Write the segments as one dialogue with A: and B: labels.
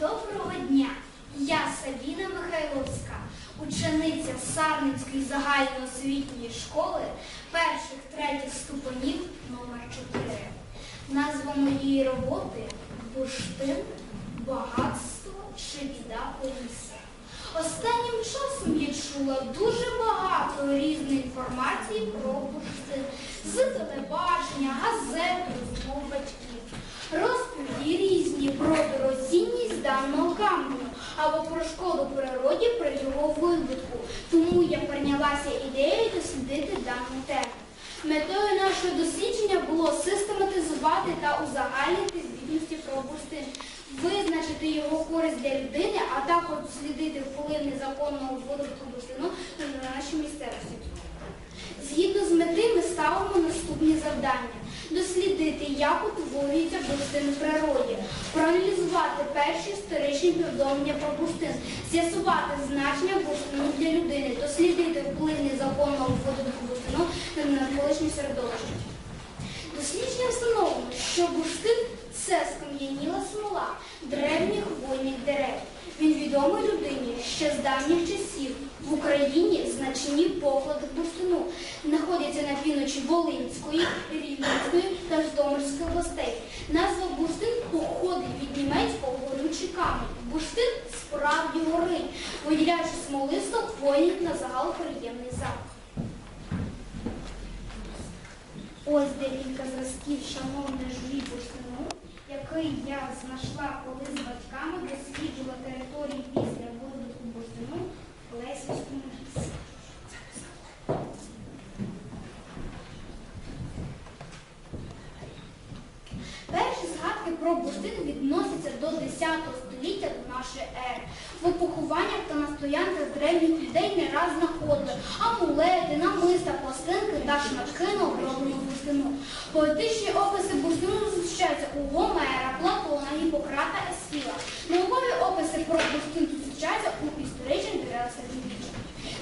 A: Доброго дня! Я Сабіна Михайловська, учениця Сарницької загальноосвітньої школи перших третіх ступенів номер 4 Назва моєї роботи Бурштин, багатство чи біда Полісся. Останнім часом я чула дуже багато різної інформації про бурштин з телебачення, газет, розмов батьків. Розповіді або про шкоду природі при його видобутку. Тому я прийнялася ідеєю дослідити дану тему. Метою нашого дослідження було систематизувати та узагальнити звітності про бурштин, визначити його користь для людини, а також дослідити вплив незаконного видобутку бурштину на нашій місцевості. Згідно з мети ми ставимо наступні завдання. Дослідити, як утворюється бурштин в природі, проаналізувати перші історичні повідомлення про бурштин, з'ясувати значення бурштину для людини, дослідити вплив незаконного видобутку бурштину на навколишнє середовище. Дослідження встановлено, що бурштин це скам'яніла смола древніх хвойних дерев. Він відомий людині ще з давніх часів. В Україні значні поклади бурштину знаходяться на півночі Волинської, Рівненської та Житомирської областей. Назва бурштин походить від німецького горючий камінь. Бурштин справді горить, виділяючи смолисто хвойник на загал приємний запах. Ось декілька зразків шановної журі бурштину, який я знайшла, коли з батьками досліджувала території після видобутку бурштину Перші згадки про бурштин відносяться до 10 століття до нашої ери. В похованнях та на стоянках древніх людей не раз знаходили амулети, намиста, пластинки та шматки на оброблену бурштину. Поетичні описи бурштину зустрічаються у Гомера, Платона, Гіппократа, Есхіла. Наукові описи про бурштин зустрічаються у.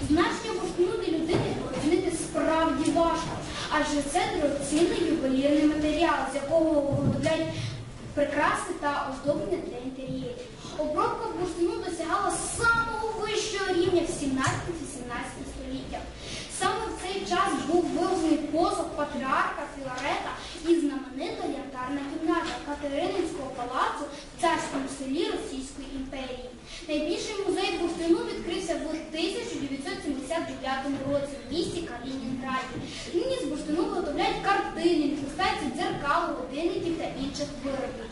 A: Значення для людини оцінити справді важко, адже це дорогоцінний ювелірний матеріал, з якого виготовляють прикраси та оздоблення для інтер'єрів. Обробка бурштину досягала самого вищого рівня в 17-18 століттях. Саме в цей час був вивезений посох патріарха Філарета і знаменита янтарна кімната Катерининського палацу в царському селі Російської імперії. Найбільший музей бурштину відкрився в 1979 році в місті Калінінграді. Нині з бурштину виготовляють картини, відпускаються дзеркал, годинників та інших виробів.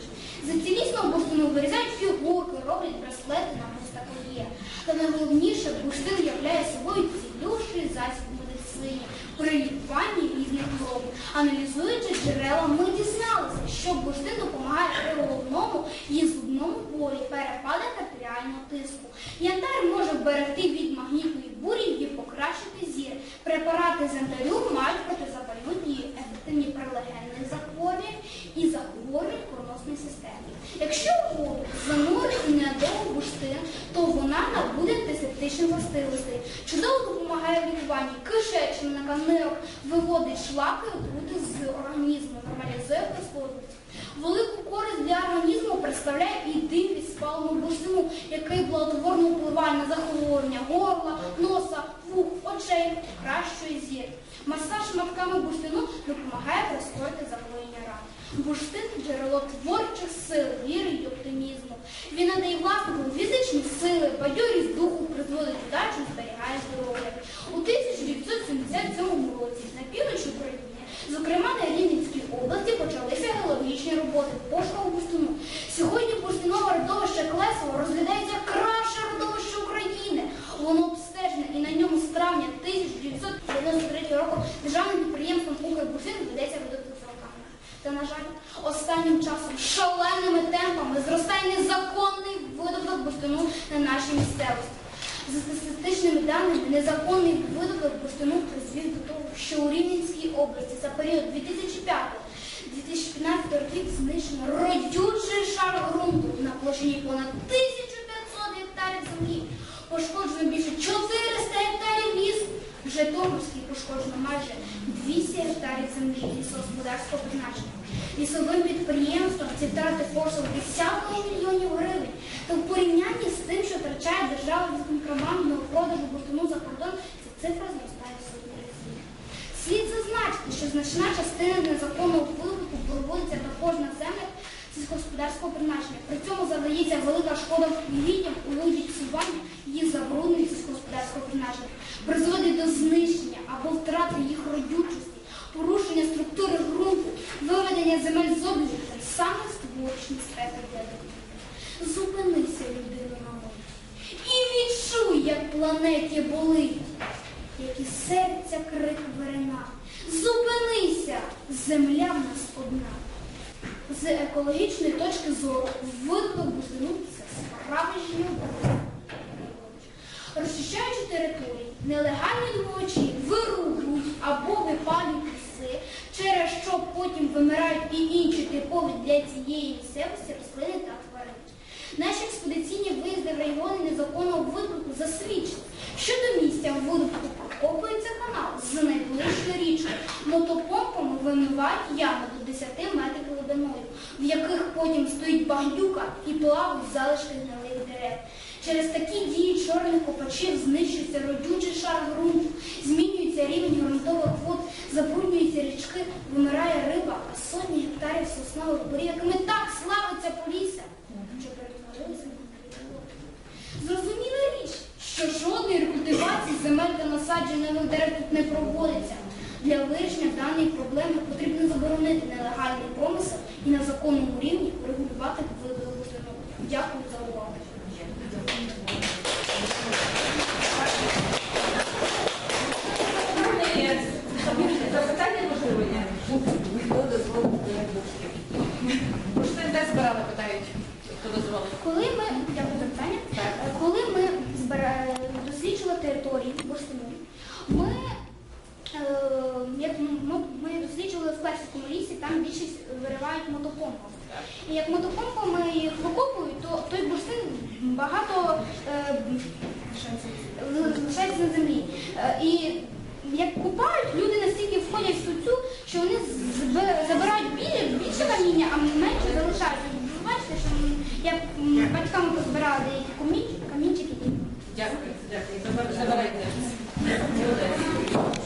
A: Антисептичних. Чудово допомагає в лікуванні кишечника, нирок, виводить шлаки отрути з організму, нормалізує кислотність. Велику користь для організму представляє і дим від спаленого бурштину, який благотворно впливає на захворювання горла, носа, вух, очей, покращує зір. Масаж шматками бурштину допомагає прискорити загоєння ран. Бурштин джерело творчих сил, віри й оптимізму. Він надає власнику фізичні сили, бадьорість духу, удачу, зберігає здоров'я. У 1977 році на півночі України, зокрема на Рівненській області, почалися геологічні роботи пошуку бурштину. Сьогодні бурштинове родовище Клесово розглядається краще родовище України. Воно обстежене і на ньому з травня 1993 року державним підприємством «Укрбурштин» ведеться видобуток каменя. Та, на жаль, останнім часом шаленими темпами зростає незаконний видобуток бурштину на нашій місцевості. За статистичними даними, незаконний видобуток бурштину призвів до того, що у Рівненській області за період 2005-2015 років знищено родючий шар ґрунту на площині понад 1500 гектарів землі. Пошкоджено більше 400 гектарів лісу. В Житомирській пошкоджено майже 200 гектарів землі лісогосподарського призначення. Лісовим підприємством ці втрати коштували десятки мільйонів гривень. То в порівнянні з тим, що втрачає держава від контрабандного продажу бурштину за кордон, ця цифра зростає в сотні разів. Слід зазначити, що значна частина незаконного видобутку проводиться також на землях сільськогосподарського призначення. При цьому задається велика шкода людям у вигляді псування їх забруднень сільськогосподарського призначення, призводить до знищення або втрати їх родючості, порушення структури ґрунту, виведення земель з обліку та саме створчні сфери для людей. Зупинися, людино на мить, і відчуй, як планеті болить, як із серця крик вирина. Зупинися, земля в нас одна. З екологічної точки зору видобуток бузину – це Розчищаючи території, нелегальні добувачі вирубують або випалюють ліси, через що потім вимирають і інші типові для цієї місцевості рослини та тварини. Наші експедиційні виїзди в регіони незаконного видобутку засвідчили, що до місця видобутку прокопується канал з найближчою річкою. Мотопомпами вимивають ями до 10 метрів глибиною, в яких потім стоїть багнюка і плавають залишки гнилих дерев. Через такі дії чорних копачів знищується родючий шар ґрунту, змінюється рівень ґрунтових вод, забруднюються річки, вимирає риба, а сотні гектарів соснових якими виривають мотопомпу. І як мотопомпами їх викопують, то той бурштин багато е, на землі. Е, і як купають, люди